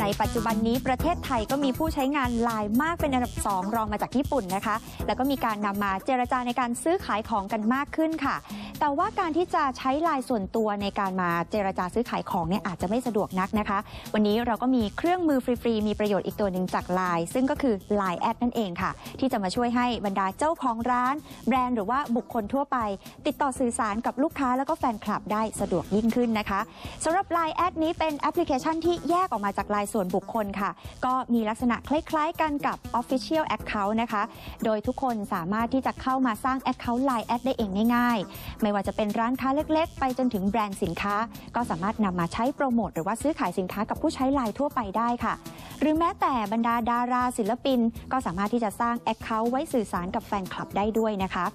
ในปัจจุบันนี้ประเทศไทยก็มีผู้ใช้งานไลน์มากเป็นอันดับ 2 รองมาจากญี่ปุ่นนะคะ แล้วก็มีการนำมาเจรจาในการซื้อขายของกันมากขึ้นค่ะ แต่ว่าการที่จะใช้ไลน์ส่วนตัวในการมาเจรจาซื้อขายของเนี่ยอาจจะไม่สะดวกนักนะคะ วันนี้เราก็มีเครื่องมือฟรีๆมีประโยชน์อีกตัวหนึ่งจากไลน์ซึ่งก็คือ Line แอดนั่นเองค่ะ ที่จะมาช่วยให้บรรดาเจ้าของร้าน แบรนด์หรือว่าบุคคลทั่วไป ติดต่อสื่อสารกับลูกค้าแล้วก็แฟนคลับได้สะดวกยิ่งขึ้นนะคะสำหรับ Line แอดนี้เป็นแอปพลิเคชันที่แยกออกมาจากไลน์ส่วนบุคคลค่ะ ก็มีลักษณะคล้ายๆกันกับ Official Account นะคะ โดยทุกคนสามารถที่จะเข้ามาสร้าง Account Line แอดได้เองง่ายๆ ไม่ว่าจะเป็นร้านค้าเล็กๆ ไปจนถึงแบรนด์สินค้า ก็สามารถนำมาใช้โปรโมทหรือว่าซื้อขายสินค้ากับผู้ใช้ไลน์ทั่วไปได้ค่ะ หรือแม้แต่บรรดาดาราศิลปิน ก็สามารถที่จะสร้าง Account ไว้สื่อสารกับแฟนคลับได้ด้วยนะคะ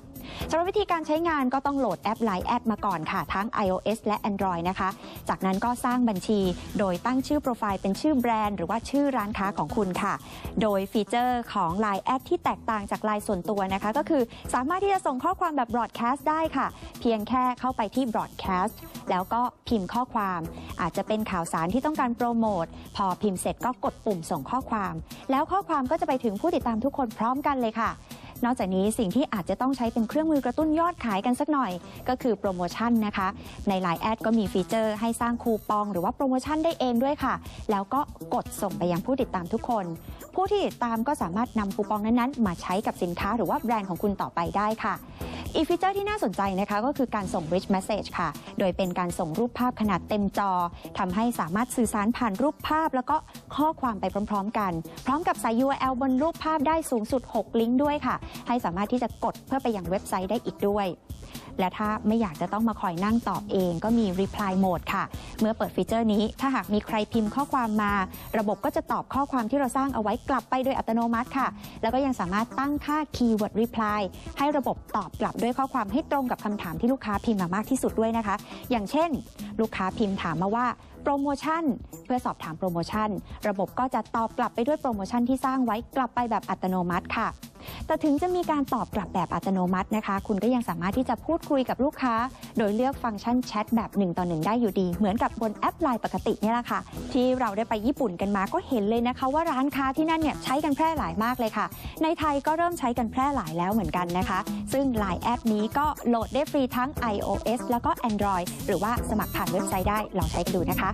สำหรับวิธีการใช้งานก็ต้องโหลดแอป Line แอดมาก่อนค่ะ ทั้ง iOS และ Android นะคะ จากนั้นก็สร้างบัญชี โดยตั้งชื่อโปรไฟล์เป็นชื่อแบรนด์หรือว่าชื่อร้านค้าของคุณค่ะ โดยฟีเจอร์ของ Line แอดที่แตกต่างจาก Line ส่วนตัวนะคะ ก็คือสามารถที่จะส่งข้อความแบบ broadcast ได้ค่ะ เพียงแค่เข้าไปที่ broadcast แล้วก็พิมพ์ข้อความ อาจจะเป็นข่าวสารที่ต้องการโปรโมทพอพิมพ์เสร็จก็กดปุ่มส่งข้อความ แล้วข้อความก็จะไปถึงผู้ติดตามทุกคนพร้อมกันเลยค่ะ นอกจากนี้สิ่งที่อาจจะต้องใช้เป็นเครื่องมือกระตุ้นยอดขายกันสักหน่อย ก็คือโปรโมชั่นนะคะ ใน l ล n e แอดก็มีฟีเจอร์ให้สร้างคูปอง หรือว่าโปรโมชั่นได้เองด้วยค่ะ แล้วก็กดส่งไปยังผู้ติดตามทุกคน ผู้ที่ติดตามก็สามารถนำคูปองนั้นๆ มาใช้กับสินค้าหรือว่าแบรนด์ของคุณต่อไปได้ค่ะ อีกฟีเจอร์ที่น่าสนใจนะคะก็คือการส่ง rich message ค่ะ โดยเป็นการส่งรูปภาพขนาดเต็มจอทำให้สามารถสื่อสารผ่านรูปภาพ แล้วก็ข้อความไปพร้อม ๆ กัน พร้อมกับใส่ URL บนรูปภาพได้สูงสุด 6 ลิงก์ด้วยค่ะ ให้สามารถที่จะกดเพื่อไปยังเว็บไซต์ได้อีกด้วย และถ้าไม่อยากจะต้องมาคอยนั่งตอบเองก็มี reply mode ค่ะ เมื่อเปิดฟีเจอร์นี้ถ้าหากมีใครพิมพ์ข้อความมา ระบบก็จะตอบข้อความที่เราสร้างเอาไว้กลับไปโดยอัตโนมัติค่ะ แล้วก็ยังสามารถตั้งค่า keyword reply ให้ระบบตอบกลับด้วยข้อความให้ตรงกับคำถามที่ลูกค้าพิมพ์มามากที่สุดด้วยนะคะ อย่างเช่น ลูกค้าพิมพ์ถามมาว่าโปรโมชั่น เพื่อสอบถามโปรโมชั่น ระบบก็จะตอบกลับไปด้วยโปรโมชั่นที่สร้างไว้กลับไปแบบอัตโนมัติค่ะ แต่ถึงจะมีการตอบกลับแบบอัตโนมัตินะคะ คุณก็ยังสามารถที่จะพูดคุยกับลูกค้า โดยเลือกฟังก์ชันแชทแบบ1ต่อ1ได้อยู่ดี เหมือนกับบนแอปไลน์ปกตินี่แหละค่ะ ที่เราได้ไปญี่ปุ่นกันมาก็เห็นเลยนะคะ ว่าร้านค้าที่นั่นเนี่ยใช้กันแพร่หลายมากเลยค่ะ ในไทยก็เริ่มใช้กันแพร่หลายแล้วเหมือนกันนะคะ ซึ่ง Line แอปนี้ก็โหลดได้ฟรีทั้ง iOS แล้วก็ Android หรือว่าสมัครผ่านเว็บไซต์ได้ลองใช้กันดูนะคะ